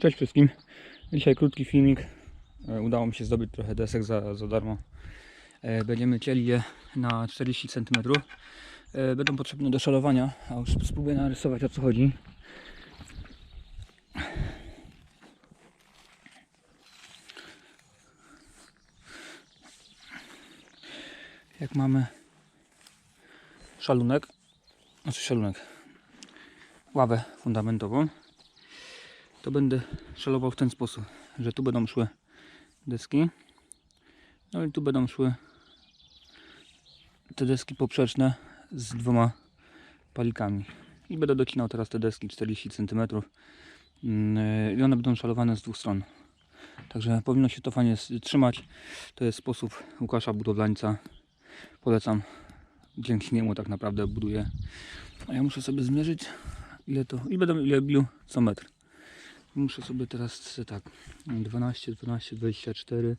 Cześć wszystkim. Dzisiaj krótki filmik. E, Udało mi się zdobyć trochę desek za, za darmo. E, Będziemy cieli je na 40 cm. Będą potrzebne do szalowania, a już spróbuję narysować o co chodzi. Jak mamy szalunek, znaczy szalunek, ławę fundamentową, to będę szalował w ten sposób, że tu będą szły deski, no i tu będą szły te deski poprzeczne z dwoma palikami. I będę docinał teraz te deski 40 cm mm, i one będą szalowane z dwóch stron. Także powinno się to fajnie trzymać. To jest sposób Łukasza Budowlańca. Polecam. Dzięki niemu tak naprawdę buduję. A ja muszę sobie zmierzyć ile to i będę ile bił co metr. Muszę sobie teraz tak 12, 12, 24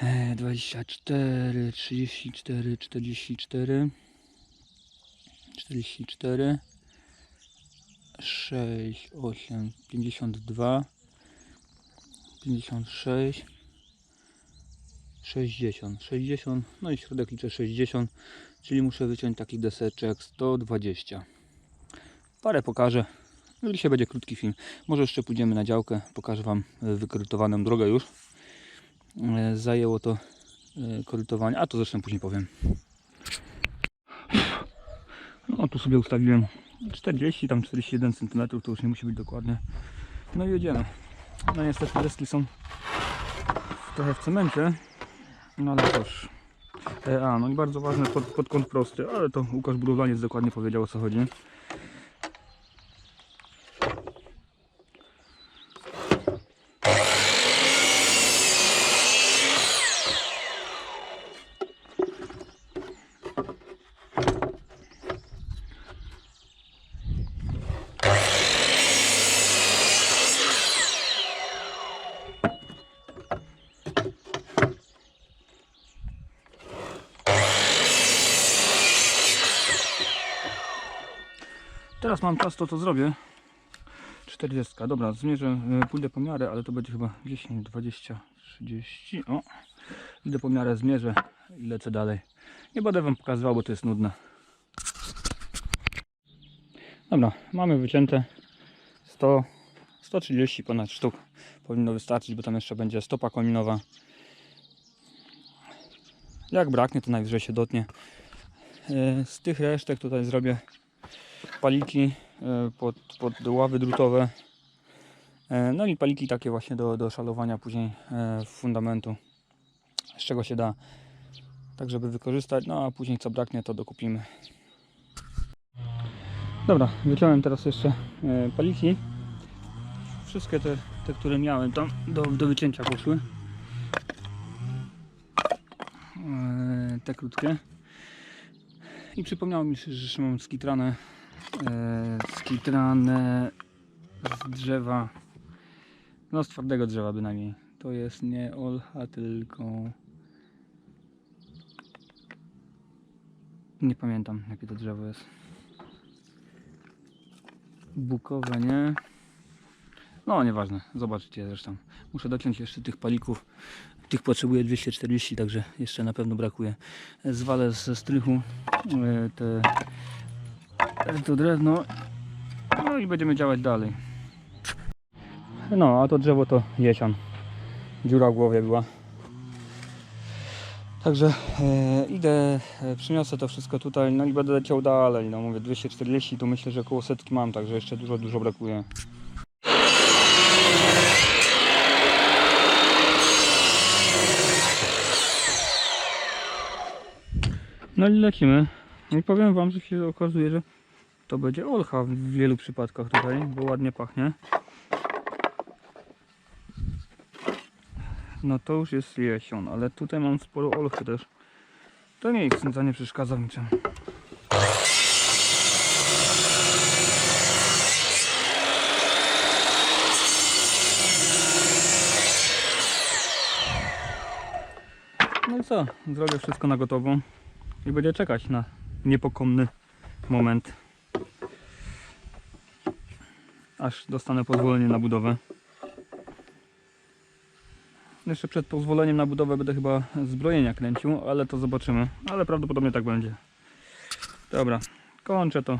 e, 24, 34, 44 44 6, 8, 52 56 60, 60, no i środek liczę 60, czyli muszę wyciąć takich deseczek 120. Parę pokażę. No Dzisiaj będzie krótki film. Może jeszcze pójdziemy na działkę, pokażę Wam e, wykrytowaną drogę już. E, Zajęło to e, korytowanie, a to zresztą później powiem. No tu sobie ustawiłem 40, tam 41 cm, to już nie musi być dokładnie. No i jedziemy. No niestety deski są trochę w cemencie, no ale cóż. E, a, no i bardzo ważne pod, pod kąt prosty, ale to Łukasz Budowlaniec dokładnie powiedział o co chodzi. Teraz mam czas, to to zrobię. 40. Dobra, zmierzę, y, pójdę po miarę, ale to będzie chyba 10, 20, 30. O, idę po miarę, zmierzę i lecę dalej. Nie będę Wam pokazywał, bo to jest nudne. Dobra, mamy wycięte 100, 130 ponad sztuk. Powinno wystarczyć, bo tam jeszcze będzie stopa kominowa. Jak braknie, to najwyżej się dotnie. Y, Z tych resztek tutaj zrobię paliki e, pod, pod ławy drutowe. E, No i paliki takie właśnie do, do szalowania później e, fundamentu, z czego się da, tak żeby wykorzystać. No a później co braknie, to dokupimy. Dobra, wyciąłem teraz jeszcze paliki. Wszystkie te, te które miałem tam do, do wycięcia poszły. Te krótkie. I przypomniało mi się, że mam skitrane e, skitrane z drzewa, no z twardego drzewa bynajmniej. To jest nie olcha, tylko nie pamiętam jakie to drzewo jest. Bukowe, nie? No nieważne, zobaczycie zresztą. Muszę dociąć jeszcze tych palików. Tych potrzebuję 240, także jeszcze na pewno brakuje. Zwalę ze strychu e, te to drewno. No i będziemy działać dalej. No, a to drzewo to jesion. Dziura w głowie była. Także e, idę, e, przyniosę to wszystko tutaj, no i będę leciał dalej. No mówię 240, to myślę, że około setki mam, także jeszcze dużo, dużo brakuje. No i lecimy. I powiem wam, że się okazuje, że to będzie olcha w wielu przypadkach tutaj, bo ładnie pachnie. No to już jest jesion, ale tutaj mam sporo olchy też. To nie ich nie przeszkadza w niczym. No i co? Zrobię wszystko na gotowo i będzie czekać na niepokomny moment aż dostanę pozwolenie na budowę. Jeszcze przed pozwoleniem na budowę będę chyba zbrojenia kręcił, ale to zobaczymy. Ale prawdopodobnie tak będzie. Dobra, kończę to.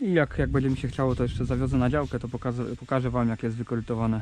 I jak, jak będzie mi się chciało, to jeszcze zawiozę na działkę, to pokażę, pokażę Wam, jak jest wykorytowane.